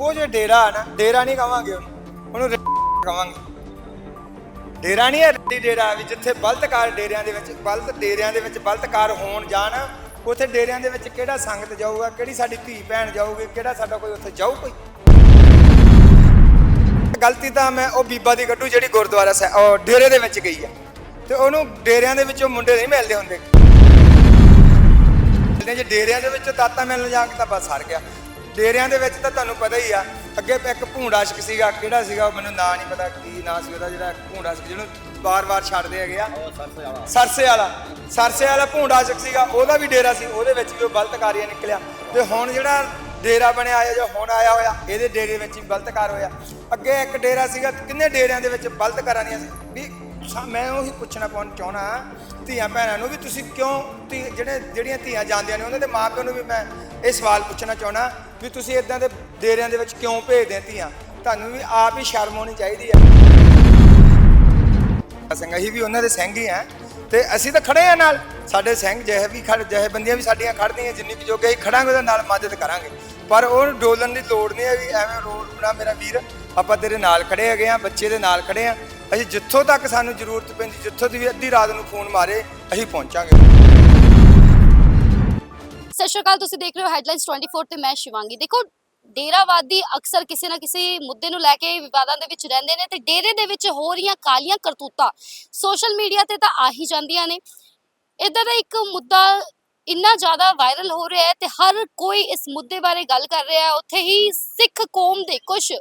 ਉਹ ਜੇ ਡੇਰਾ ਹੈ ਨਾ, ਡੇਰਾ ਨਹੀਂ ਕਵਾਂਗੇ ਉਹਨੂੰ। ਉਹਨੂੰ ਕਵਾਂਗੇ। ਡੇਰਾ ਨਹੀਂ ਹੈ ਰੱਡੀ ਡੇਰਾ ਵੀ ਜਿੱਥੇ ਬਲਤਕਾਰ ਡੇਰਿਆਂ ਦੇ ਵਿੱਚ, ਬਲਤ ਡੇਰਿਆਂ ਦੇ ਵਿੱਚ ਬਲਤਕਾਰ ਹੋਣ ਜਾਣ, ਉੱਥੇ ਡੇਰਿਆਂ ਦੇ ਵਿੱਚ ਕਿਹੜਾ ਸੰਗਤ ਜਾਊਗਾ, ਕਿਹੜੀ ਸਾਡੀ ਧੀ ਭੈਣ ਜਾਊਗੀ, ਕਿਹੜਾ ਸਾਡਾ ਕੋਈ ਉੱਥੇ ਜਾਊ ਕੋਈ? ਗਲਤੀ ਤਾਂ ਮੈਂ ਉਹ ਬੀਬਾ ਦੀ ਗੱਡੂ ਜਿਹੜੀ ਗੁਰਦੁਆਰਾ ਸਾਹਿਬ ਉਹ ਡੇਰੇ ਦੇ ਵਿੱਚ ਗਈ ਆ। ਤੇ ਉਹਨੂੰ ਡੇਰਿਆਂ ਦੇ ਵਿੱਚੋਂ ਮੁੰਡੇ ਨਹੀਂ ਮਿਲਦੇ ਹੁੰਦੇ। ਜੇ ਡੇਰਿਆਂ ਦੇ ਵਿੱਚੋਂ ਦਾਤਾ ਮਿਲਣ ਜਾ ਕੇ ਤਾਂ ਬਸ ਹਰ ਗਿਆ। ਡੇਰਿਆਂ ਦੇ ਵਿੱਚ ਤਾਂ ਤੁਹਾਨੂੰ ਪਤਾ ਹੀ ਆ ਅੱਗੇ ਇੱਕ ਭੂੰਡਾਸ਼ਕ ਸੀਗਾ ਕਿਹੜਾ ਸੀਗਾ ਉਹ ਮੈਨੂੰ ਨਾਂ ਨਹੀਂ ਪਤਾ ਕੀ ਨਾਂ ਸੀ ਉਹਦਾ ਜਿਹੜਾ ਭੂੰਡਾਸ਼ਕ ਜਿਹਨੂੰ ਵਾਰ-ਵਾਰ ਛੱਡਦੇ ਹੈਗੇ ਆ। ਸਰਸੇ ਵਾਲਾ ਸਰਸੇ ਵਾਲਾ ਭੂੰਡਾਸ਼ਕ ਸੀਗਾ ਉਹਦਾ ਵੀ ਡੇਰਾ ਸੀ ਉਹਦੇ ਵਿੱਚ ਵੀ ਉਹ ਬਲਤਕਾਰੀਆ ਨਿਕਲਿਆ। ਤੇ ਹੁਣ ਜਿਹੜਾ ਡੇਰਾ ਬਣਿਆ ਆਇਆ ਜੋ ਹੁਣ ਆਇਆ ਹੋਇਆ ਇਹਦੇ ਡੇਰੇ ਵਿੱਚ ਵੀ ਬਲਤਕਾਰ ਹੋਇਆ। ਅੱਗੇ ਇੱਕ ਡੇਰਾ ਸੀਗਾ ਕਿੰਨੇ ਡੇਰਿਆਂ ਦੇ ਵਿੱਚ ਬਲਤਕਾਰਾਂ ਦੀਆਂ ਸੀ? ਵੀ ਮੈਂ ਉਹੀ ਪੁੱਛਣਾ ਪਾਉਣ ਚਾਹਣਾ ਧੀਆਂ ਭੈਣਾਂ ਨੂੰ ਵੀ ਤੁਸੀਂ ਕਿਉਂ ਧੀ- ਜਿਹੜੇ ਜਿਹੜੀਆਂ ਧੀਆਂ ਜਾਂਦੀਆਂ ਨੇ ਉਹਨਾਂ ਦੇ ਮਾਪਿਆਂ ਨੂੰ ਵੀ ਮੈਂ ਇਹ ਸਵਾਲ ਪੁੱਛਣਾ ਚਾਹਣਾ ਵੀ ਤੁਸੀਂ ਇਦਾਂ ਦੇ ਡੇਰਿਆਂ ਦੇ ਵਿੱਚ ਕਿਉਂ ਭੇਜਦੇ ਆ ਧੀਆਂ? ਤੁਹਾਨੂੰ ਵੀ ਆਪ ਹੀ ਸ਼ਰਮ ਹੋਣੀ ਚਾਹੀਦੀ ਹੈ ਸਿੰਘ ਅਸੀਂ ਵੀ ਉਹਨਾਂ ਦੇ ਸਿੰਘ ਹੀ ਆ ਤੇ ਅਸੀਂ ਤਾਂ ਖੜੇ ਆ ਨਾਲ। ਸਾਡੇ ਸਿੰਘ ਜਿਹੇ ਵੀ ਖੜ, ਜਿਹੇ ਬੰਦੀਆਂ ਵੀ ਸਾਡੀਆਂ ਖੜਦੀਆਂ, ਜਿੰਨੀ ਕੁ ਜੋਗੇ ਅਸੀਂ ਖੜਾਂਗੇ ਉਹਦੇ ਨਾਲ ਮਦਦ ਕਰਾਂਗੇ। ਪਰ ਉਹ ਡੋਲਣ ਦੀ ਲੋੜ ਨਹੀਂ ਹੈ ਵੀ ਐਵੇਂ ਰੋ ਰੂਣਾ ਮੇਰਾ ਵੀਰ, ਆਪਾਂ ਤੇਰੇ ਨਾਲ ਖੜੇ ਹੈਗੇ ਆ, ਬੱਚੇ ਦੇ ਨਾਲ ਖੜੇ ਆ। ਅਸੀਂ ਜਿੱਥੋਂ ਤੱਕ ਸਾਨੂੰ ਜ਼ਰੂਰਤ ਪੈਂਦੀ, ਜਿੱਥੋਂ ਦੀ ਵੀ ਅੱਧੀ ਰਾਤ ਨੂੰ ਫੋਨ ਮਾਰੇ, ਅਸੀਂ ਪਹੁੰਚਾਂਗੇ। ਸਤਿ ਸ਼੍ਰੀ ਅਕਾਲ, ਤੁਸੀਂ ਦੇਖ ਰਹੇ ਹੋ ਹੈਡਲਾਈਨਸ 24 ਤੇ ਮੈਂ ਸ਼ਿਵਾਂਗੀ। ਦੇਖੋ, ਡੇਰਾਵਾਦੀ ਅਕਸਰ ਕਿਸੇ ਨਾ ਕਿਸੇ ਮੁੱਦੇ ਨੂੰ ਲੈ ਕੇ ਵਿਵਾਦਾਂ ਦੇ ਵਿੱਚ ਰਹਿੰਦੇ ਨੇ ਤੇ ਡੇਰੇ ਦੇ ਵਿੱਚ ਹੋ ਰਹੀਆਂ ਕਾਲੀਆਂ ਕਰਤੂਤਾਂ ਸੋਸ਼ਲ ਮੀਡੀਆ ਤੇ ਤਾਂ ਆ ਹੀ ਜਾਂਦੀਆਂ ਨੇ। ਇਦਾਂ ਦਾ ਇੱਕ ਮੁੱਦਾ ਇੰਨਾ ਜ਼ਿਆਦਾ ਵਾਇਰਲ ਹੋ ਰਿਹਾ ਹੈ ਤੇ ਹਰ ਕੋਈ ਇਸ ਮੁੱਦੇ ਬਾਰੇ ਗੱਲ ਕਰ ਰਿਹਾ ਹੈ। ਉੱਥੇ ਹੀ ਸਿੱਖ ਕੌਮ ਦੇ ਕੁਝ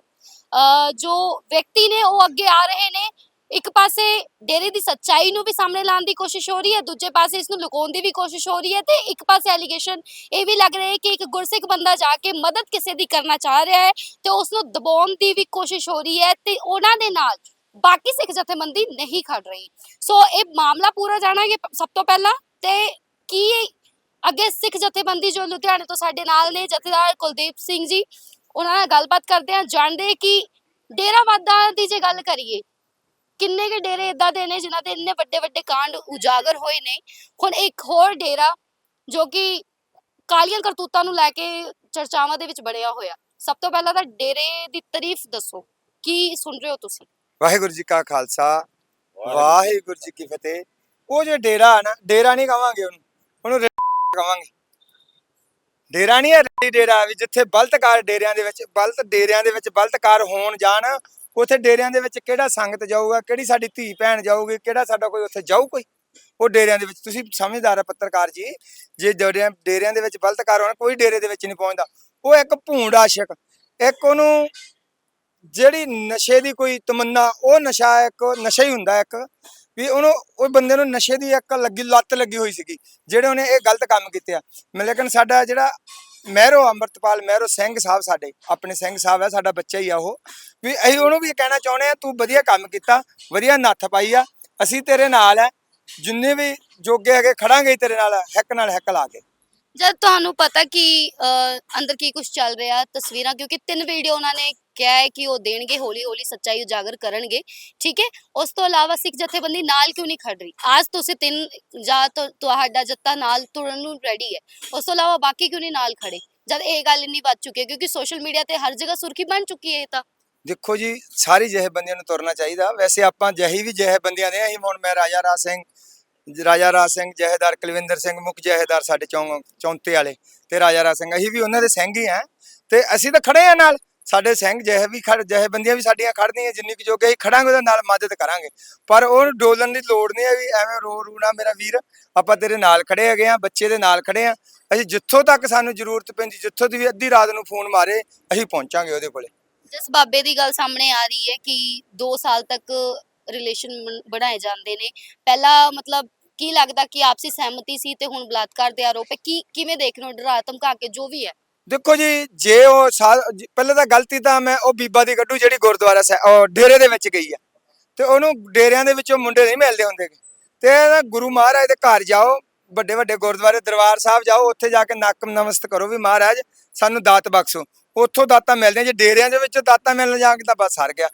ਜੋ ਵਿਅਕਤੀ ਨੇ ਉਹ ਅੱਗੇ ਆ ਰਹੇ ਨੇ, ਇੱਕ ਪਾਸੇ ਡੇਰੇ ਦੀ ਸੱਚਾਈ ਨੂੰ ਵੀ ਸਾਹਮਣੇ ਲਾਉਣ ਦੀ ਕੋਸ਼ਿਸ਼ ਹੋ ਰਹੀ ਹੈ, ਦੂਜੇ ਪਾਸੇ ਇਸ ਨੂੰ ਲੁਕਾਉਣ ਦੀ ਵੀ ਕੋਸ਼ਿਸ਼ ਹੋ ਰਹੀ ਹੈ ਤੇ ਇੱਕ ਪਾਸੇ ਐਲੀਗੇਸ਼ਨ ਇਹ ਵੀ ਲੱਗ ਰਿਹਾ ਹੈ ਕਿ ਇੱਕ ਗੁਰਸਿੱਖ ਬੰਦਾ ਜਾ ਕੇ ਮਦਦ ਕਿਸੇ ਦੀ ਕਰਨਾ ਚਾਹ ਰਿਹਾ ਹੈ ਤੇ ਉਸ ਨੂੰ ਦਬਾਉਣ ਦੀ ਵੀ ਕੋਸ਼ਿਸ਼ ਹੋ ਰਹੀ ਹੈ ਤੇ ਉਹਨਾਂ ਦੇ ਨਾਲ ਬਾਕੀ ਸਿੱਖ ਜਥੇਬੰਦੀ ਨਹੀਂ ਖੜ ਰਹੀ। ਸੋ ਇਹ ਮਾਮਲਾ ਪੂਰਾ ਜਾਣਾਂਗੇ ਪ- ਸਭ ਤੋਂ ਪਹਿਲਾਂ ਤੇ ਕੀ ਅੱਗੇ ਸਿੱਖ ਜਥੇਬੰਦੀ ਜੋ ਲੁਧਿਆਣੇ ਤੋਂ ਸਾਡੇ ਨਾਲ ਨੇ ਜਥੇਦਾਰ ਕੁਲਦੀਪ ਸਿੰਘ ਜੀ ਉਹਨਾਂ ਨਾਲ ਗੱਲਬਾਤ ਕਰਦੇ ਹਾਂ, ਜਾਣਦੇ ਕਿ ਡੇਰਾਵਾਦਾਂ ਦੀ ਜੇ ਗੱਲ ਕਰੀਏ, ਕਿੰਨੇ ਕੇ ਡੇਰੇ ਇਦਾਂ ਦੇ ਨੇ ਜਿਨ੍ਹਾਂ ਦੇ ਇੰਨੇ ਵੱਡੇ ਵੱਡੇ ਕਾਂਡ ਉਜਾਗਰ ਹੋਏ ਨੇ। ਹੁਣ ਇੱਕ ਹੋਰ ਡੇਰਾ ਜੋ ਕਿ ਕਾਲੀਆਂ ਕਰਤੂਤਾਂ ਨੂੰ ਲੈ ਕੇ ਚਰਚਾਵਾਂ ਦੇ ਵਿੱਚ ਬਣਿਆ ਹੋਇਆ, ਸਭ ਤੋਂ ਪਹਿਲਾਂ ਤਾਂ ਡੇਰੇ ਦੀ ਤਾਰੀਫ ਦੱਸੋ, ਕੀ ਸੁਣ ਰਹੇ ਹੋ ਤੁਸੀਂ? ਵਾਹਿਗੁਰੂ ਜੀ ਕਾ ਖਾਲਸਾ, ਵਾਹਿਗੁਰੂ ਜੀ ਕੀ ਫਤਿਹ। ਉਹ ਜੇ ਡੇਰਾ ਨਾ, ਡੇਰਾ ਨਹੀਂ ਕਵਾਂਗੇ ਉਹਨੂੰ ਉਹਨੂੰ ਕਵਾਂਗੇ। ਡੇਰਾ ਨਹੀਂ ਹੈ ਰੱਡੀ ਡੇਰਾ, ਵੀ ਜਿੱਥੇ ਬਲਤਕਾਰ ਡੇਰਿਆਂ ਦੇ ਵਿੱਚ, ਬਲਤ ਡੇਰਿਆਂ ਦੇ ਵਿੱਚ ਬਲਤਕਾਰ ਹੋਣ ਜਾਣ, ਉੱਥੇ ਡੇਰਿਆਂ ਦੇ ਵਿੱਚ ਕਿਹੜਾ ਸੰਗਤ ਜਾਊਗਾ, ਕਿਹੜੀ ਸਾਡੀ ਧੀ ਭੈਣ ਜਾਊਗੀ, ਕਿਹੜਾ ਸਾਡਾ ਕੋਈ ਉੱਥੇ ਜਾਊ ਕੋਈ? ਉਹ ਡੇਰਿਆਂ ਦੇ ਵਿੱਚ, ਤੁਸੀਂ ਸਮਝਦਾਰ ਆ ਪੱਤਰਕਾਰ ਜੀ, ਜੇ ਡੇਰਿਆਂ ਡੇਰਿਆਂ ਦੇ ਵਿੱਚ ਬਲਤਕਾਰ ਹੋਣ, ਕੋਈ ਡੇਰੇ ਦੇ ਵਿੱਚ ਨਹੀਂ ਪਹੁੰਚਦਾ। ਉਹ ਇੱਕ ਭੂੰਡ ਆਸ਼ਿਕ, ਇੱਕ ਉਹਨੂੰ ਜਿਹੜੀ ਨਸ਼ੇ ਦੀ ਕੋਈ ਤਮੰਨਾ, ਉਹ ਨਸ਼ਾ ਇੱਕ, ਨਸ਼ਾ ਹੀ ਹੁੰਦਾ ਇੱਕ ਵੀ ਉਹਨੂੰ, ਉਹ ਬੰਦੇ ਨੂੰ ਨਸ਼ੇ ਦੀ ਇੱਕ ਲੱਗੀ, ਲੱਤ ਲੱਗੀ ਹੋਈ ਸੀਗੀ, ਜਿਹੜੇ ਉਹਨੇ ਇਹ ਗਲਤ ਕੰਮ ਕੀਤੇ ਆ। ਮੈਂ ਲੇਕਿਨ ਸਾਡਾ ਜਿਹੜਾ ਮਹਿਰੋ ਅੰਮ੍ਰਿਤਪਾਲ, ਮਹਿਰੋ ਸਿੰਘ ਸਾਹਿਬ ਸਾਡੇ, ਆਪਣੇ ਸਿੰਘ ਸਾਹਿਬ ਹੈ ਸਾਡਾ ਬੱਚਾ ਹੀ ਆ ਉਹ। ਵੀ ਅਸੀਂ ਉਹਨੂੰ ਵੀ ਇਹ ਕਹਿਣਾ ਚਾਹੁੰਦੇ ਆ, ਤੂੰ ਵਧੀਆ ਕੰਮ ਕੀਤਾ, ਵਧੀਆ ਨੱਥ ਪਾਈ ਆ, ਅਸੀਂ ਤੇਰੇ ਨਾਲ ਹੈ ਜਿੰਨੇ ਵੀ ਜੋਗੇ ਹੈਗੇ ਖੜਾਂਗੇ ਤੇਰੇ ਨਾਲ, ਹੈਕ ਨਾਲ ਹੈਕ ਲਾ ਕੇ। ਜਦ ਤੁਹਾਨੂੰ ਪਤਾ ਕਿ ਅਹ, ਅੰਦਰ ਕੀ ਕੁਝ ਚੱਲ ਰਿਹਾ ਤਸਵੀਰਾਂ ਕਿਉਂਕਿ ਤਿੰਨ ਵੀਡੀਓ ਉਹਨਾਂ ਨੇ ਕਿਹਾ ਹੈ ਕਿ ਉਹ ਦੇਣਗੇ ਹੌਲੀ ਹੌਲੀ ਸੱਚਾਈ ਉਜਾਗਰ ਕਰਨਗੇ ਠੀਕ ਹੈ? ਉਸ ਤੋਂ ਇਲਾਵਾ ਸਿੱਖ ਜਥੇਬੰਦੀ ਨਾਲ ਕਿਉਂ ਨਹੀਂ ਖੜ ਰਹੀ? ਅੱਜ ਤੁਸੀਂ ਤਿੰਨ ਜਾਂ ਤੁ- ਤੁਹਾਡਾ ਜੱਤਾ ਨਾਲ ਤੁਰਨ ਨੂੰ ਰੈਡੀ ਹੈ। ਉਸ ਤੋਂ ਇਲਾਵਾ ਬਾਕੀ ਕਿਉਂ ਨਹੀਂ ਨਾਲ ਖੜੇ? ਜਦ ਇਹ ਗੱਲ ਇੰਨੀ ਵੱਧ ਚੁੱਕੀ ਹੈ ਕਿਉਂਕਿ ਸੋਸ਼ਲ ਮੀਡੀਆ ਤੇ ਹਰ ਜਗ੍ਹਾ ਸੁਰਖੀ ਬਣ ਚੁੱਕੀ ਹੈ ਇਹ ਤਾਂ। ਦੇਖੋ ਜੀ ਸਾਰੀ ਜਿਹੇ ਨੂੰ ਤੁਰਨਾ ਚਾਹੀਦਾ। ਵੈਸੇ ਆਪਾਂ ਜਹੀ ਵੀ ਜਿਹੇ ਦੇ ਆ, ਅਸੀਂ ਹੁਣ ਮੈਂ ਰਾਜਾ ਰਾਜ ਸਿੰਘ ਰਾਜਾ ਰਾਜ ਸਿੰਘ, ਜਹੇਦਾਰ ਕੁਲਵਿੰਦਰ ਸਿੰਘ ਮੁੱਖ, ਜਹੇਦਾਰ ਸਾਡੇ ਚੌਂਤੇ ਵਾਲੇ ਤੇ ਰਾਜਾ ਰਾਜ ਸਿੰਘ। ਅਸੀਂ ਵੀ ਉਹਨਾਂ ਦੇ ਸਿੰਘ ਹੀ ਆ ਤੇ ਅਸੀਂ ਤਾਂ ਖੜੇ ਆ ਨਾਲ। ਸਾਡੇ ਸਿੰਘ ਜਿਹੇ ਵੀ ਖੜ ਜਿਹੇ ਬੰਦੀਆਂ ਵੀ ਸਾਡੀਆਂ ਖੜਦੀਆਂ ਜਿੰਨੀ ਕੁ ਜੋਗੇ ਅਸੀਂ ਖੜਾਂਗੇ ਉਹਦੇ ਨਾਲ ਮਦਦ ਕਰਾਂਗੇ। ਪਰ ਉਹ ਡੋਲਣ ਦੀ ਲੋੜ ਨਹੀਂ ਹੈ ਵੀ ਐਵੇਂ ਰੋ ਰੂਣਾ ਮੇਰਾ ਵੀਰ, ਆਪਾਂ ਤੇਰੇ ਨਾਲ ਖੜੇ ਹੈਗੇ ਆ ਬੱਚੇ ਦੇ ਨਾਲ ਖੜੇ ਆ ਅਸੀਂ ਜਿੱਥੋਂ ਤੱਕ ਸਾਨੂੰ ਜ਼ਰੂਰਤ ਪੈਂਦੀ, ਜਿੱਥੋਂ ਦੀ ਵੀ ਅੱਧੀ ਰਾਤ ਨੂੰ ਫੋਨ ਮਾਰੇ, ਅਸੀਂ ਪਹੁੰਚਾਂਗੇ ਉਹਦੇ ਕੋਲੇ। ਜਿਸ ਬਾਬੇ ਦੀ ਗੱਲ ਸਾਹਮਣੇ ਆ ਰਹੀ ਹੈ ਕਿ 2 ਸਾਲ ਤੱਕ ਰਿਲੇਸ਼ਨ ਬਣਾਏ ਜਾਂਦੇ ਨੇ। ਪਹਿਲਾਂ ਮਤਲਬ ਕੀ ਲੱਗਦਾ ਕਿ ਆਪਸੀ ਸਹਿਮਤੀ ਸੀ ਤੇ ਹੁਣ ਬਲਾਤਕਾਰ ਦੇ ਆਰੋਪ ਹੈ? ਕੀ, ਕਿਵੇਂ ਦੇਖ ਰਹੇ ਹੋ? ਡਰਾ, ਧਮਕਾ ਕੇ ਜੋ ਵੀ ਹੈ। ਦੇਖੋ ਜੀ, ਜੇ ਉਹ ਸਾ- ਜ- ਪਹਿਲਾਂ ਤਾਂ ਗਲਤੀ ਤਾਂ ਮੈਂ ਉਹ ਬੀਬਾ ਦੀ ਕੱਢੂ ਜਿਹੜੀ ਗੁਰਦੁਆਰਾ ਸਾਹਿਬ ਉਹ ਡੇਰੇ ਦੇ ਵਿੱਚ ਗਈ ਆ। ਤੇ ਉਹਨੂੰ ਡੇਰਿਆਂ ਦੇ ਵਿੱਚੋਂ ਮੁੰਡੇ ਨਹੀਂ ਮਿਲਦੇ ਹੁੰਦੇ ਗੇ। ਤੇ ਇਹਦਾ ਗੁਰੂ ਮਹਾਰਾਜ ਦੇ ਘਰ ਜਾਓ ਵੱਡੇ ਵੱਡੇ ਗੁਰਦੁਆਰੇ, ਦਰਬਾਰ ਸਾਹਿਬ ਜਾਓ, ਉੱਥੇ ਜਾ ਕੇ ਨੱਕ ਨਮਸਤ ਕਰੋ ਵੀ ਮਹਾਰਾਜ, ਸਾਨੂੰ ਦਾਤ ਬਖਸ਼ੋ। ਉੱਥੋਂ ਦਾਤਾਂ ਮਿਲਦੀਆਂ ਜੇ ਡੇਰਿਆਂ ਦੇ ਵਿੱਚ ਦਾਤਾਂ ਮਿਲਣ ਜਾ ਕੇ ਤਾਂ ਬਸ ਹਰ ਗਿਆ।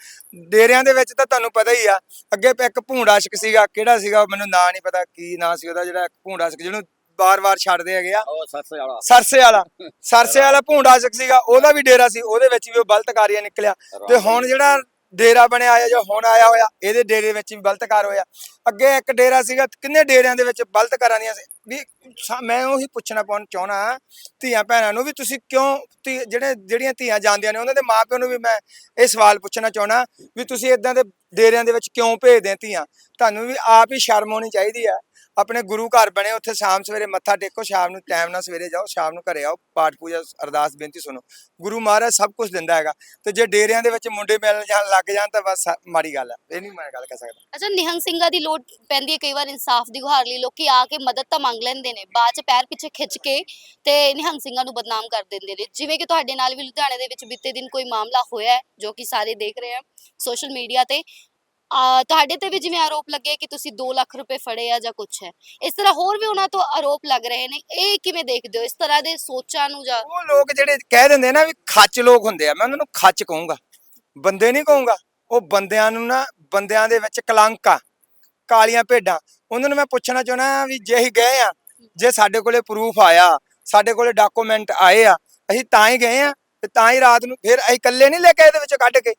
ਡੇਰਿਆਂ ਦੇ ਵਿੱਚ ਤਾਂ ਤੁਹਾਨੂੰ ਪਤਾ ਹੀ ਆ ਅੱਗੇ ਇੱਕ ਭੂੰਡਾਸ਼ਕ ਸੀਗਾ ਕਿਹੜਾ ਸੀਗਾ ਮੈਨੂੰ ਨਾਂ ਨਹੀਂ ਪਤਾ ਕੀ ਨਾਂ ਸੀ ਉਹਦਾ ਜਿਹੜਾ ਭੂੰਡਾਸ਼ਕ ਜਿਹਨੂੰ ਬਾਰ-ਬਾਰ ਛੱਡਦੇ ਹੈਗੇ ਆ। ਸਰਸੇ ਵਾਲਾ। ਸਰਸੇ ਵਾਲਾ ਸਰਸੇ ਵਾਲਾ ਭੂੰਡ ਆਸ਼ਕ ਸੀਗਾ ਉਹਦਾ ਵੀ ਡੇਰਾ ਸੀ ਉਹਦੇ ਵਿੱਚ ਵੀ ਉਹ ਬਲਤਕਾਰੀਆ ਨਿਕਲਿਆ। ਤੇ ਹੁਣ ਜਿਹੜਾ ਡੇਰਾ ਬਣਿਆ ਆ ਜੋ ਹੁਣ ਆਇਆ ਹੋਇਆ ਇਹਦੇ ਡੇਰੇ ਵਿੱਚ ਵੀ ਬਲਤਕਾਰ ਹੋਇਆ। ਅੱਗੇ ਇੱਕ ਡੇਰਾ ਸੀਗਾ ਕਿੰਨੇ ਡੇਰਿਆਂ ਦੇ ਵਿੱਚ ਬਲਤਕਾਰਾਂ ਦੀਆਂ ਸੀ? ਵੀ ਸਾ- ਮੈਂ ਉਹੀ ਪੁੱਛਣਾ ਪਾਉਣ ਚਾਹਣਾ ਧੀਆਂ ਭੈਣਾਂ ਨੂੰ ਵੀ ਤੁਸੀਂ ਕਿਉਂ ਧੀ- ਜਿਹੜੇ, ਜਿਹੜੀਆਂ ਧੀਆਂ ਜਾਂਦੀਆਂ ਨੇ, ਉਹਨਾਂ ਦੇ ਮਾਪਿਆਂ ਨੂੰ ਵੀ ਮੈਂ ਇਹ ਸਵਾਲ ਪੁੱਛਣਾ ਚਾਹਣਾ ਵੀ ਤੁਸੀਂ ਇਦਾਂ ਦੇ ਡੇਰਿਆਂ ਦੇ ਵਿੱਚ ਕਿਉਂ ਭੇਜਦੇ ਆ ਧੀਆਂ? ਤੁਹਾਨੂੰ ਵੀ ਆਪ ਹੀ ਸ਼ਰਮ ਆਉਣੀ ਚਾਹੀਦੀ ਆ। ਆਪਣੇ ਗੁਰੂ ਘਰ ਬਣੇ, ਉੱਥੇ ਸ਼ਾਮ ਸਵੇਰੇ ਮੱਥਾ ਟੇਕੋ, ਸ਼ਾਮ ਨੂੰ ਟਾਈਮ ਨਾਲ ਸਵੇਰੇ ਜਾਓ, ਸ਼ਾਮ ਨੂੰ ਘਰੇ ਆਓ, ਪਾਠ ਪੂਜਾ, ਅਰਦਾਸ, ਬੇਨਤੀ ਸੁਣੋ। ਗੁਰੂ ਮਹਾਰਾਜ ਸਭ ਕੁਝ ਦਿੰਦਾ ਹੈਗਾ। ਤੇ ਜੇ ਡੇਰਿਆਂ ਦੇ ਵਿੱਚ ਮੁੰਡੇ ਮਿਲਣ ਜਾਣ ਲੱਗ ਜਾਣ ਤਾਂ ਬਸ ਮਾੜੀ ਗੱਲ ਹੈ। ਇਹ ਨਹੀਂ ਮੈਂ ਗੱਲ ਕਰ ਸਕਦਾ। ਅੱਛਾ, ਨਿਹੰਗ ਸਿੰਘਾਂ ਦੀ ਲੋੜ ਪੈਂਦੀ ਹੈ ਕਈ ਵਾਰ ਇਨਸਾਫ ਦੀ ਗੁਹਾਰ ਲਈ। ਲੋਕੀ ਆ ਕੇ ਮਦਦ ਤਾਂ ਮੰਗ ਲੈਂਦੇ ਨੇ, ਬਾਅਦ ਚ ਪੈਰ ਪਿੱਛੇ ਖਿੱਚ ਕੇ ਤੇ ਨਿਹੰਗ ਸਿੰਘਾਂ ਨੂੰ ਬਦਨਾਮ ਕਰ ਦਿੰਦੇ ਨੇ। ਜਿਵੇਂ ਕਿ ਤੁਹਾਡੇ ਨਾਲ ਵੀ ਲੁਧਿਆਣੇ ਦੇ ਵਿੱਚ ਬੀਤੇ ਦਿਨ ਕੋਈ ਮਾਮਲਾ ਹੋਇਆ ਜੋ ਕਿ ਸਾਰੇ ਦੇਖ ਰਹੇ ਆ ਸੋਸ਼ਲ ਮੀਡੀਆ ਤੇ। ਤੁਹਾਡੇ ਤੇ ਵੀ ਜਿਵੇਂ ਆਰੋਪ ਲੱਗੇ ਕਿ ਤੁਸੀਂ 2 ਲੱਖ ਰੁਪਏ ਫੜੇ ਆ ਜਾਂ ਕੁਝ ਹੈ, ਇਸ ਤਰ੍ਹਾਂ ਹੋਰ ਵੀ ਉਹਨਾਂ ਤੋਂ ਆਰੋਪ ਲੱਗ ਰਹੇ ਨੇ, ਇਹ ਕਿਵੇਂ ਦੇਖਦੇ ਹੋ? ਇਸ ਤਰ੍ਹਾਂ ਦੇ ਸੋਚਾਂ ਨੂੰ ਜਾਂ ਉਹ ਲੋਕ ਜਿਹੜੇ ਕਹਿ ਦਿੰਦੇ ਨਾ ਵੀ ਖੱਚ ਲੋਕ ਹੁੰਦੇ ਆ, ਮੈਂ ਉਹਨਾਂ ਨੂੰ ਖੱਚ ਕਹੂੰਗਾ, ਬੰਦੇ ਨਹੀਂ ਕਹੂੰਗਾ, ਉਹ ਬੰਦਿਆਂ ਨੂੰ ਨਾ, ਬੰਦਿਆਂ ਦੇ ਵਿੱਚ ਕਲੰਕ ਆ, ਕਾਲੀਆਂ ਭੇਡਾਂ, ਉਹਨਾਂ ਨੂੰ ਮੈਂ ਪੁੱਛਣਾ ਚਾਹਣਾ ਵੀ ਜੇ ਅਸੀਂ ਗਏ ਆ, ਜੇ ਸਾਡੇ ਕੋਲੇ ਪ੍ਰੂਫ ਆਇਆ, ਸਾਡੇ ਕੋਲੇ ਡਾਕੂਮੈਂਟ ਆਏ ਆ, ਅਸੀਂ ਤਾਂ ਹੀ ਗਏ ਆ ਤੇ ਤਾਂ ਹੀ ਰਾਤ ਨੂੰ ਫਿਰ ਅਸੀਂ ਇਕੱਲੇ ਨਹੀਂ ਲੈ ਕੇ ਇਹਦੇ ਵਿੱਚੋਂ ਕੱਢ ਕੇ।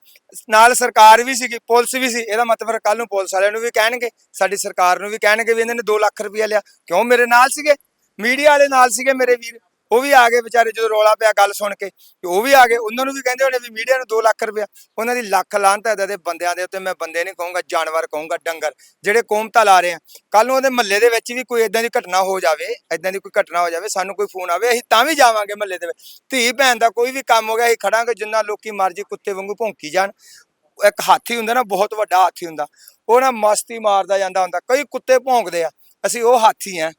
ਨਾਲ ਸਰਕਾਰ ਵੀ ਸੀਗੀ, ਪੁਲਿਸ ਵੀ ਸੀ, ਇਹਦਾ ਮਤਲਬ ਕੱਲ ਨੂੰ ਪੁਲਿਸ ਵਾਲਿਆਂ ਨੂੰ ਵੀ ਕਹਿਣਗੇ, ਸਾਡੀ ਸਰਕਾਰ ਨੂੰ ਵੀ ਕਹਿਣਗੇ ਵੀ ਇਹਨਾਂ ਨੇ 2 ਲੱਖ ਰੁਪਇਆ ਲਿਆ। ਕਿਉਂ ਮੇਰੇ ਨਾਲ ਸੀਗੇ? ਮੀਡੀਆ ਵਾਲੇ ਨਾਲ ਸੀਗੇ ਮੇਰੇ ਵੀਰ। ਉਹ ਵੀ ਆ ਗਏ ਵਿਚਾਰੇ ਜਦੋਂ ਰੋਲਾ ਪਿਆ ਗੱਲ ਸੁਣ ਕੇ, ਤੇ ਉਹ ਵੀ ਆ ਗਏ। ਉਹਨਾਂ ਨੂੰ ਵੀ ਕਹਿੰਦੇ ਹੋਣੇ ਵੀ ਮੀਡੀਆ ਨੂੰ 2 ਲੱਖ ਰੁਪਇਆ। ਉਹਨਾਂ ਦੀ ਲੱਖ ਲਾਂਤ ਹੈ ਦੇ ਬੰਦਿਆਂ ਦੇ, ਉੱਤੇ ਮੈਂ ਬੰਦੇ ਨਹੀਂ ਕਹੂੰਗਾ, ਜਾਨਵਰ ਕਹੂੰਗਾ, ਡੰਗਰ, ਜਿਹੜੇ ਕੋਮਤਾ ਲਾ ਰਹੇ ਆ। ਕੱਲ ਨੂੰ ਉਹਦੇ ਮਹੱਲੇ ਦੇ ਵਿੱਚ ਵੀ ਕੋਈ ਇਦਾਂ ਦੀ ਘਟਨਾ ਹੋ ਜਾਵੇ ਇਦਾਂ ਦੀ ਕੋਈ ਘਟਨਾ ਹੋ ਜਾਵੇ, ਸਾਨੂੰ ਕੋਈ ਫੋਨ ਆਵੇ, ਅਸੀਂ ਤਾਂ ਵੀ ਜਾਵਾਂਗੇ ਮਹੱਲੇ ਦੇ ਵਿੱਚ। ਧੀ ਭੈਣ ਦਾ ਕੋਈ ਵੀ ਕੰਮ ਹੋ ਗਿਆ, ਅਸੀਂ ਖੜਾਂਗੇ, ਜਿੰਨਾ ਲੋਕੀ ਮਰਜ਼ੀ ਕੁੱਤੇ ਵਾਂਗੂ ਭੌਂਕੀ ਜਾਣ। ਇੱਕ ਹਾਥੀ ਹੁੰਦਾ ਨਾ, ਬਹੁਤ ਵੱਡਾ ਹਾਥੀ ਹੁੰਦਾ। ਉਹ ਨਾ ਮਸਤੀ ਮਾਰਦਾ ਜਾਂਦਾ ਹੁੰਦਾ। ਕਈ ਕੁੱਤੇ ਭੌਂਕਦੇ ਆ। ਅਸੀਂ ਉਹ ਹਾਥੀ ਆ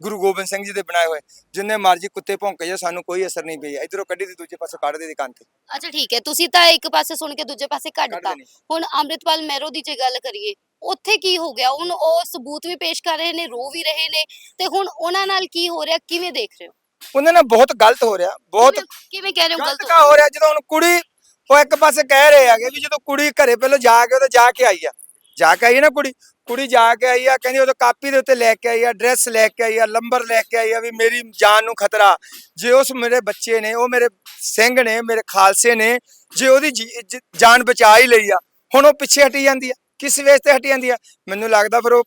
ਗੁਰੂ ਗੋਬਿੰਦ ਸਿੰਘ ਜੀ ਦੇ ਬਣਾਏ ਹੋਏ ਜਿੰਨੇ ਮਰਜ਼ੀ ਕੁੱਤੇ ਭੌਂਕੇ ਜਾ ਸਾਨੂੰ ਕੋਈ ਅਸਰ ਨਹੀਂ ਪਈ। ਇਧਰੋਂ ਕੱਢੀ ਦੀ ਦੂਜੇ ਪਾਸੋਂ ਕੱਢ ਦੇ ਦੀ ਕੰਨ ਤੇ। ਅੱਛਾ ਠੀਕ ਹੈ। ਤੁਸੀਂ ਤਾਂ ਇੱਕ ਪਾਸੇ ਸੁਣ ਕੇ ਦੂਜੇ ਪਾਸੇ ਕੱਢਦੇ ਨਹੀਂ ਹੁਣ ਅੰਮ੍ਰਿਤਪਾਲ ਮਹਿਰੋ ਦੀ ਜੇ ਗੱਲ ਕਰੀਏ ਉੱਥੇ ਕੀ ਹੋ ਗਿਆ? ਹੁਣ ਉਹ ਸਬੂਤ ਵੀ ਪੇਸ਼ ਕਰ ਰਹੇ ਨੇ ਰੋ ਵੀ ਰਹੇ ਨੇ ਤੇ ਹੁਣ ਉਹਨਾਂ ਨਾਲ ਕੀ ਹੋ ਰਿਹਾ? ਕਿਵੇਂ ਦੇਖ ਰਹੇ ਹੋ? ਉਹਨਾਂ ਨਾਲ ਬਹੁਤ ਗਲਤ ਹੋ ਰਿਹਾ ਬਹੁਤ ਕਿਵੇਂ- ਕਿਵੇਂ ਕਹਿ ਰਹੇ ਹੋ ਗਲਤ ਗਲਤ ਕਾ ਹੋ ਰਿਹਾ ਜਦੋਂ ਹੁਣ ਕੁੜੀ ਉਹ ਇੱਕ ਪਾਸੇ ਕਹਿ ਰਹੇ ਹੈਗੇ ਵੀ ਜਦੋਂ ਕੁੜੀ ਘਰੇ ਪਹਿਲਾਂ ਜਾ ਕੇ ਉਹਦੇ ਜਾ ਕੇ ਆਈ ਆ ਜਾ ਕੇ ਆਈ ਹੈ ਨਾ ਕੁੜੀ ਕੁੜੀ ਜਾ ਕੇ ਆਈ ਆ, ਕਹਿੰਦੀ ਉਹਦੇ ਕਾਪੀ ਦੇ ਉੱਤੇ ਲੈ ਕੇ ਆਈ ਆ ਡਰੈਸ ਲੈ ਕੇ ਆਈ ਆ ਲੰਬਰ ਲੈ ਕੇ ਆਈ ਆ ਵੀ ਮੇਰੀ ਜਾਨ ਨੂੰ ਖਤਰਾ। ਜੇ ਉਸ ਮੇਰੇ ਬੱਚੇ ਨੇ, ਉਹ ਮੇਰੇ ਸਿੰਘ ਨੇ, ਮੇਰੇ ਖਾਲਸੇ ਨੇ, ਜੇ ਉਹਦੀ ਜੀ- ਜਾਨ ਬਚਾ ਹੀ ਲਈ ਆ, ਹੁਣ ਉਹ ਪਿੱਛੇ ਹਟੀ ਜਾਂਦੀ ਆ, ਕਿਸ ਵੇਸ ਤੇ ਹਟੀ ਜਾਂਦੀ ਆ? ਮੈਨੂੰ ਲੱਗਦਾ ਫਿਰ ਉਹ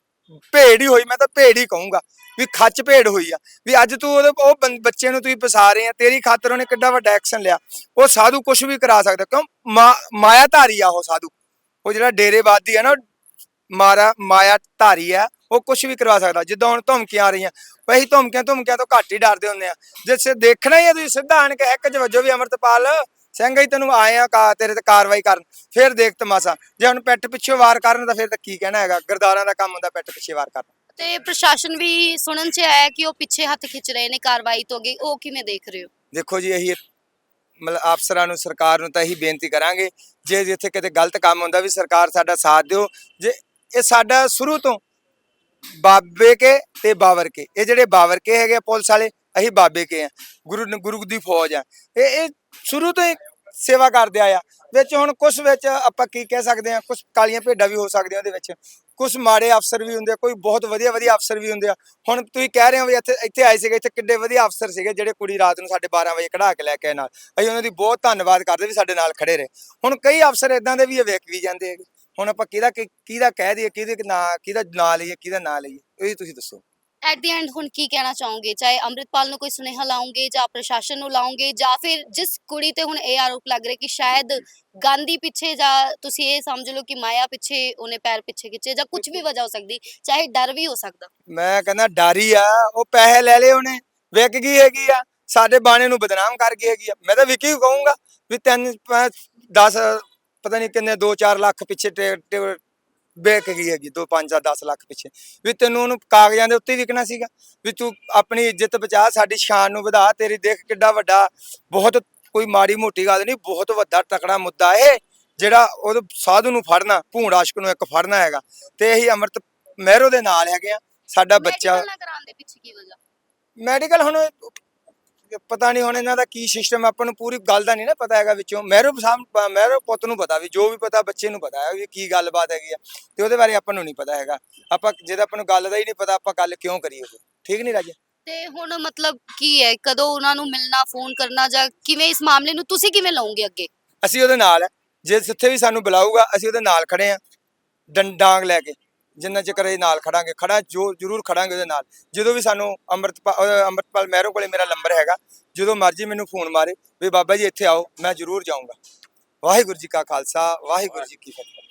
ਭੇੜ ਹੀ ਹੋਈ, ਮੈਂ ਤਾਂ ਭੇੜ ਹੀ ਕਹੂੰਗਾ ਵੀ ਖੱਚ ਭੇੜ ਹੋਈ ਆ, ਵੀ ਅੱਜ ਤੂੰ ਉਹਦੇ, ਉਹ ਬੰ- ਬੱਚੇ ਨੂੰ ਤੁਸੀਂ ਫਸਾ ਰਹੇ ਆ, ਤੇਰੀ ਖਾਤਰ ਉਹਨੇ ਕਿੱਡਾ ਵੱਡਾ ਐਕਸ਼ਨ ਲਿਆ। ਉਹ ਸਾਧੂ ਕੁਝ ਵੀ ਕਰਾ ਸਕਦਾ, ਕਿਉਂ? ਮਾ- ਮਾਇਆ ਧਾਰੀ ਆ ਉਹ ਸਾਧੂ। ਉਹ ਜਿਹੜਾ ਡੇਰੇਵਾਦੀ ਆ ਨਾ ਮਾਰਾ ਮਾਇਆ ਧਾਰੀ ਆ ਉਹ ਕੁਝ ਵੀ ਕਰਵਾ ਸਕਦਾ। ਜਿੱਦਾਂ ਹੁਣ ਧਮਕੀਆਂ ਆ ਰਹੀਆਂ ਵਹੀ ਧਮਕੀਆਂ ਧਮਕੀਆਂ ਤੋਂ ਘੱਟ ਹੀ ਡਰਦੇ ਹੁੰਦੇ ਆ। ਜੇ ਸੇ ਦੇਖਣਾ ਹੀ ਆ ਤੁਸੀਂ ਸਿੱਧਾ ਆਣ ਕੇ ਇੱਕ ਚ ਵੱਜੋ ਵੀ ਅਮਰਤਪਾਲ ਸਿੰਘ ਹੀ ਤੈਨੂੰ ਆਏ ਆ ਕਾ ਤੇਰੇ ਤੇ ਕਾਰਵਾਈ ਕਰਨ ਫਿਰ ਦੇਖ ਤਮਾਸ਼ਾ। ਜੇ ਹੁਣ ਪਿੱਠ ਪਿੱਛੇ ਵਾਰ ਕਰਨ ਤਾਂ ਫਿਰ ਤਾਂ ਕੀ ਕਹਿਣਾ ਹੈਗਾ? ਗਰਦਾਰਾਂ ਦਾ ਕੰਮ ਹੁੰਦਾ ਪਿੱਠ ਪਿੱਛੇ ਵਾਰ ਕਰਨਾ। ਤੇ ਪ੍ਰਸ਼ਾਸਨ ਵੀ ਸੁਣਨ ਚ ਆਇਆ ਕਿ ਉਹ ਪਿੱਛੇ ਹੱਥ ਖਿੱਚ ਰਹੇ ਨੇ ਕਾਰਵਾਈ ਤੋਂ ਅੱਗੇ ਉਹ ਕਿਵੇਂ ਦੇਖ ਰਹੇ ਹੋ? ਦੇਖੋ ਜੀ ਅਸੀਂ ਮਤਲਬ ਅਫਸਰਾਂ ਨੂੰ ਸਰਕਾਰ ਨੂੰ ਤਾਂ ਇਹੀ ਬੇਨਤੀ ਕਰਾਂਗੇ ਜੇ ਜਿੱਥੇ ਕਿਤੇ ਗਲਤ ਕੰਮ ਹੁੰਦਾ ਵੀ ਸਰਕਾਰ ਸਾਡਾ ਸਾਥ ਦਿਓ ਜੇ ਇਹ ਸਾਡਾ ਸ਼ੁਰੂ ਤੋਂ ਬਾਬੇ ਕੇ ਤੇ ਬਾਵਰ ਕੇ। ਇਹ ਜਿਹੜੇ ਬਾਵਰ ਕੇ ਹੈਗੇ ਆ ਪੁਲਿਸ ਵਾਲੇ ਅਸੀਂ ਬਾਬੇ ਕੇ ਆ। ਗੁਰੂ ਗੁਰੂ ਦੀ ਫੌਜ ਆ। ਇਹ ਇਹ ਸ਼ੁਰੂ ਤੋਂ ਹੀ ਸੇਵਾ ਕਰਦੇ ਆਇਆ ਵਿੱਚ ਹੁਣ ਕੁਝ ਵਿੱਚ ਆਪਾਂ ਕੀ ਕਹਿ ਸਕਦੇ ਆ ਕੁਝ ਕਾਲੀਆਂ ਭੇਡਾਂ ਵੀ ਹੋ ਸਕਦੀਆਂ ਉਹਦੇ ਵਿੱਚ। ਕੁਝ ਮਾੜੇ ਅਫਸਰ ਵੀ ਹੁੰਦੇ ਆ ਕੋਈ ਬਹੁਤ ਵਧੀਆ ਵਧੀਆ ਅਫਸਰ ਵੀ ਹੁੰਦੇ ਆ। ਹੁਣ ਤੁਸੀਂ ਕਹਿ ਰਹੇ ਹੋ ਵੀ ਇੱਥੇ ਇੱਥੇ ਆਏ ਸੀਗੇ ਇੱਥੇ ਕਿੱਡੇ ਵਧੀਆ ਅਫਸਰ ਸੀਗੇ ਜਿਹੜੇ ਕੁੜੀ ਰਾਤ ਨੂੰ ਸਾਡੇ 12 ਵਜੇ ਕਢਾ ਕੇ ਲੈ ਕੇ ਆਏ ਨਾਲ। ਅਸੀਂ ਉਹਨਾਂ ਦੀ ਬਹੁਤ ਧੰਨਵਾਦ ਕਰਦੇ ਵੀ ਸਾਡੇ ਨਾਲ ਖੜੇ ਰਹੇ। ਹੁਣ ਕਈ ਅਫਸਰ ਇਦਾਂ ਦੇ ਵੀ ਆ, ਵੇਖ ਵੀ ਜਾਂਦੇ ਹੈਗੇ। ਹੁਣ ਆਪਾਂ ਕਿਹਦਾ ਕਿ- ਕਿਹਦਾ ਕਹਿ ਦਈਏ ਕਿਹਦੇ ਨਾਂ ਕਿਹਦਾ ਨਾਂ ਲਈਏ ਕਿਹਦਾ ਨਾਂ ਲਈਏ ਇਹ ਵੀ ਤੁਸੀਂ ਦੱਸੋ। ਐਟ ਦੀ ਐਂਡ ਹੁਣ ਕੀ ਕਹਿਣਾ ਚਾਹੋਗੇ? ਚਾਹੇ ਅੰਮ੍ਰਿਤਪਾਲ ਨੂੰ ਕੋਈ ਸੁਨੇਹਾ ਲਾਉਂਗੇ ਜਾਂ ਪ੍ਰਸ਼ਾਸਨ ਨੂੰ ਲਾਉਂਗੇ ਜਾਂ ਫਿਰ ਜਿਸ ਕੁੜੀ ਤੇ ਹੁਣ ਇਹ ਆਰੋਪ ਲੱਗ ਰਿਹਾ ਕਿ ਸ਼ਾਇਦ ਗਾਂਧੀ ਪਿੱਛੇ ਜਾਂ ਤੁਸੀਂ ਇਹ ਸਮਝ ਲਓ ਕਿ ਮਾਇਆ ਪਿੱਛੇ ਉਹਨੇ ਪੈਰ ਪਿੱਛੇ ਖਿੱਚੇ ਜਾਂ ਕੁਝ ਵੀ ਵਜ੍ਹਾ ਹੋ ਸਕਦੀ ਚਾਹੇ ਡਰ ਵੀ ਹੋ ਸਕਦਾ। ਮੈਂ ਕਹਿੰਦਾ ਡਾਰੀ ਆ ਉਹ ਪੈਸੇ ਲੈ ਲਏ ਉਹਨੇ ਵਿਕ ਗਈ ਹੈਗੀ ਆ ਸਾਡੇ ਬਾਣੇ ਨੂੰ ਬਦਨਾਮ ਕਰ ਗਈ ਹੈਗੀ ਆ। ਮੈਂ ਤਾਂ ਵਿਕੀ ਕਹੂੰਗਾ ਵੀ ਤਿੰਨ 10 ਪਤਾ ਨਹੀਂ ਕਿੰਨੇ 2-4 ਲੱਖ ਪਿੱਛੇ ਵਿਕ ਗਈ ਹੈਗੀ 2 5 10 ਲੱਖ ਪਿੱਛੇ। ਵੀ ਤੈਨੂੰ ਉਹਨੂੰ ਕਾਗਜ਼ਾਂ ਦੇ ਉੱਤੇ ਵਿਕਣਾ ਸੀਗਾ। ਵੀ ਤੂੰ ਆਪਣੀ ਇੱਜ਼ਤ ਬਚਾ ਸਾਡੀ ਸ਼ਾਨ ਨੂੰ ਵਧਾ ਤੇਰੀ ਦੇਖ ਕਿੱਡਾ ਵੱਡਾ ਬਹੁਤ ਕੋਈ ਮਾੜੀ ਮੋਟੀ ਗੱਲ ਨਹੀਂ ਬਹੁਤ ਵੱਡਾ ਤਕੜਾ ਮੁੱਦਾ ਇਹ ਜਿਹੜਾ ਉਹ ਸਾਧੂ ਨੂੰ ਫੜਨਾ ਭੂਣ ਆਸ਼ਕ ਨੂੰ ਇੱਕ ਫੜਨਾ ਹੈਗਾ। ਤੇ ਇਹੀ ਅਮਰਤ ਮਹਿਰੋ ਦੇ ਨਾਲ ਹੈਗੇ ਆ ਸਾਡਾ ਬੱਚਾ ਮੈਡੀਕਲ ਹੁਣ ਪਤਾ ਨਹੀਂ ਹੁਣ ਇਹਨਾਂ ਦਾ ਕੀ ਸਿਸਟਮ ਆਪਾਂ ਨੂੰ ਪੂਰੀ ਗੱਲ ਦਾ ਨਹੀਂ ਨਾ ਪਤਾ ਹੈਗਾ ਵਿੱਚੋਂ। ਮਹਿਰੋ ਸਾਹਮ ਮਹਿਰੋ ਪੁੱਤ ਨੂੰ ਪਤਾ ਵੀ ਜੋ ਵੀ ਪਤਾ ਬੱਚੇ ਨੂੰ ਪਤਾ ਹੈ ਵੀ ਕੀ ਗੱਲਬਾਤ ਹੈਗੀ ਆ। ਤੇ ਉਹਦੇ ਬਾਰੇ ਆਪਾਂ ਨੂੰ ਨਹੀਂ ਪਤਾ ਹੈਗਾ। ਆਪਾਂ ਜਿਹਦਾ ਆਪਾਂ ਨੂੰ ਗੱਲ ਦਾ ਹੀ ਨਹੀਂ ਪਤਾ ਆਪਾਂ ਗੱਲ ਕਿਉਂ ਕਰੀਏ ਠੀਕ ਨਹੀਂ ਰਾਜਾ? ਤੇ ਹੁਣ ਮਤਲਬ ਕੀ ਹੈ ਕਦੋਂ ਉਹਨਾਂ ਨੂੰ ਮਿਲਣਾ ਫੋਨ ਕਰਨਾ ਜਾਂ ਕਿਵੇਂ ਇਸ ਮਾਮਲੇ ਨੂੰ ਤੁਸੀਂ ਕਿਵੇਂ ਲਓਗੇ ਅੱਗੇ? ਅਸੀਂ ਉਹਦੇ ਨਾਲ ਹੈ ਜੇ ਜਿੱਥੇ ਵੀ ਸਾਨੂੰ ਬੁਲਾਊਗਾ ਅਸੀਂ ਉਹਦੇ ਨਾਲ ਖੜੇ ਆ। ਡਾਂਗ ਲੈ ਕੇ। ਜਿੰਨਾ ਚਿਰ ਇਹ ਨਾਲ ਖੜਾਂਗੇ, ਖੜਾ ਜੋ ਜ਼ਰੂਰ ਖੜਾਂਗੇ ਉਹਦੇ ਨਾਲ। ਜਦੋਂ ਵੀ ਸਾਨੂੰ ਅੰਮ੍ਰਿਤਪਾਲ ਅੰਮ੍ਰਿਤਪਾਲ ਮਹਿਰੋ ਕੋਲੇ ਮੇਰਾ ਨੰਬਰ ਹੈਗਾ, ਜਦੋਂ ਮਰਜ਼ੀ ਮੈਨੂੰ ਫੋਨ ਮਾਰੇ ਵੀ ਬਾਬਾ ਜੀ ਇੱਥੇ ਆਓ, ਮੈਂ ਜ਼ਰੂਰ ਜਾਊਂਗਾ। ਵਾਹਿਗੁਰੂ ਜੀ ਕਾ ਖਾਲਸਾ, ਵਾਹਿਗੁਰੂ ਜੀ ਕੀ ਫਤਿਹ।